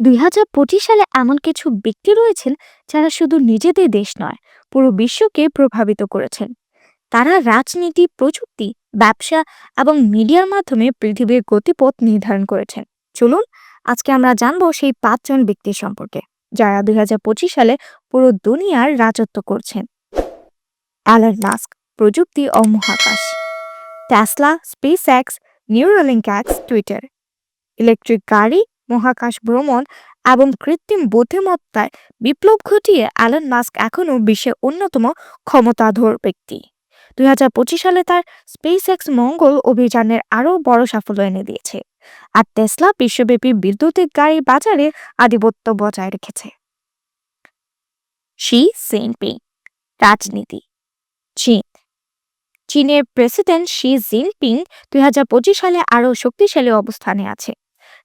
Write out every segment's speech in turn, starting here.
দুই হাজার পঁচিশ সালে এমন কিছু ব্যক্তি রয়েছেন যারা শুধু নিজেদের দেশ নয়, পুরো বিশ্বকে প্রভাবিত করেছেন। তারা রাজনীতি, প্রযুক্তি, ব্যবসা এবং মিডিয়ার মাধ্যমে পৃথিবীর গতিপথ নির্ধারণ করেছেন। চলুন, আজকে আমরা জানব সেই পাঁচজন ব্যক্তির সম্পর্কে, যারা দুই হাজার পঁচিশ সালে পুরো দুনিয়ার রাজত্ব করছেন। অ্যালান মাস্ক, প্রযুক্তি ও মহাকাশ। টেসলা স্পেস এক্স নিউরোলিঙ্ক্যাক্স টুইটার। ইলেকট্রিক গাড়ি মহাকাশ ভ্রমণ এবং কৃত্রিম বুদ্ধিমত্তায় বিপ্লব ঘটিয়ে অ্যালন মাস্ক এখনও বিশ্বের অন্যতম ক্ষমতাধর ব্যক্তি। দুই হাজার পঁচিশ সালে তার স্পেস এক্স মঙ্গল অভিযানের আরও বড় সাফল্য এনে দিয়েছে আর টেসলা বিশ্বব্যাপী বিদ্যুতিক গাড়ি বাজারে আধিপত্য বজায় রেখেছে। শি জিনপিং, রাজনীতি, চীন। চীনের প্রেসিডেন্ট শি জিনপিং দুই হাজার পঁচিশ সালে আরও শক্তিশালী অবস্থানে আছে।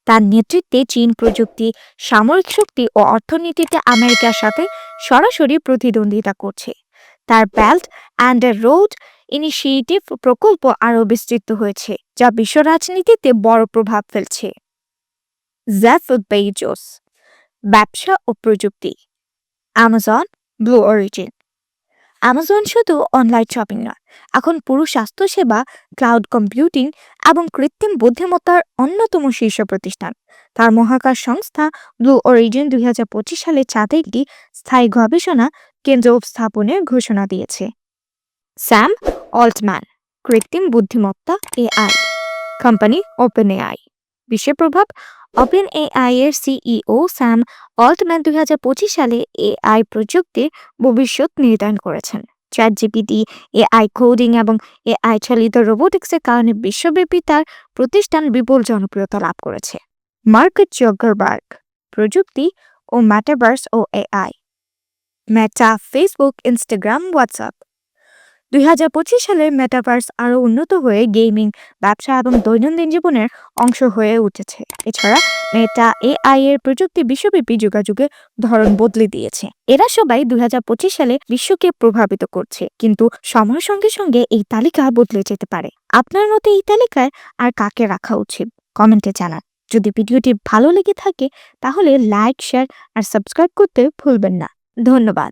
তার নেতৃত্বে চীন প্রযুক্তি, সামরিক শক্তি ও অর্থনীতিতে আমেরিকার সাথে সরাসরি প্রতিদ্বন্দ্বিতা করছে। তার বেল্ট অ্যান্ড রোড ইনিশিয়েটিভ প্রকল্প আরও বিস্তৃত হয়েছে, যা বিশ্ব রাজনীতিতে বড় প্রভাব ফেলছে। জ্যাফ বেইজোস ব্যবসা ও প্রযুক্তি অ্যামাজন ব্লু অরিজিন অ্যামাজন শুধু অনলাইন শপিং নয়, এখন পুরো স্বাস্থ্যসেবা ক্লাউড কম্পিউটিং এবং কৃত্রিম বুদ্ধিমত্তার অন্যতম শীর্ষ প্রতিষ্ঠান। তার মহাকাশ সংস্থা ব্লু অরিজিন দুই হাজার পঁচিশ সালে চাঁদে একটি স্থায়ী গবেষণা কেন্দ্র স্থাপনের ঘোষণা দিয়েছে। স্যাম অল্টম্যান কৃত্রিম বুদ্ধিমত্তা এআই কোম্পানি ওপেন এআই বিশ্বের প্রভাব ওপেন এআই এর সিইও স্যাম অল্টম্যান দুই হাজার পঁচিশ সালে এআই প্রযুক্তির ভবিষ্যৎ নির্ধারণ করেছেন। চ্যাট জিপিটি এআই কোডিং এবং এআই চালিত রোবোটিক্সের কারণে বিশ্বব্যাপী তার প্রতিষ্ঠান বিপুল জনপ্রিয়তা লাভ করেছে। মার্কেট জগারবার্গ প্রযুক্তি ও ম্যাটাভার্স ও AI Meta Facebook Instagram WhatsApp দুই হাজার পঁচিশ সালে মেটাভার্স আরও উন্নত হয়ে গেমিং, ব্যবসা এবং দৈনন্দিন জীবনের অংশ হয়ে উঠেছে। এছাড়া মেটা এআই এর প্রযুক্তি বিশ্বব্যাপী যোগাযোগের ধরন বদলে দিয়েছে। এরা সবাই দুই হাজার পঁচিশ সালে বিশ্বকে প্রভাবিত করছে, কিন্তু সময়ের সঙ্গে সঙ্গে এই তালিকা বদলে যেতে পারে। আপনার মতে এই তালিকায় আর কাকে রাখা উচিত? কমেন্টে জানান। যদি ভিডিওটি ভালো লেগে থাকে, তাহলে লাইক, শেয়ার আর সাবস্ক্রাইব করতে ভুলবেন না। ধন্যবাদ।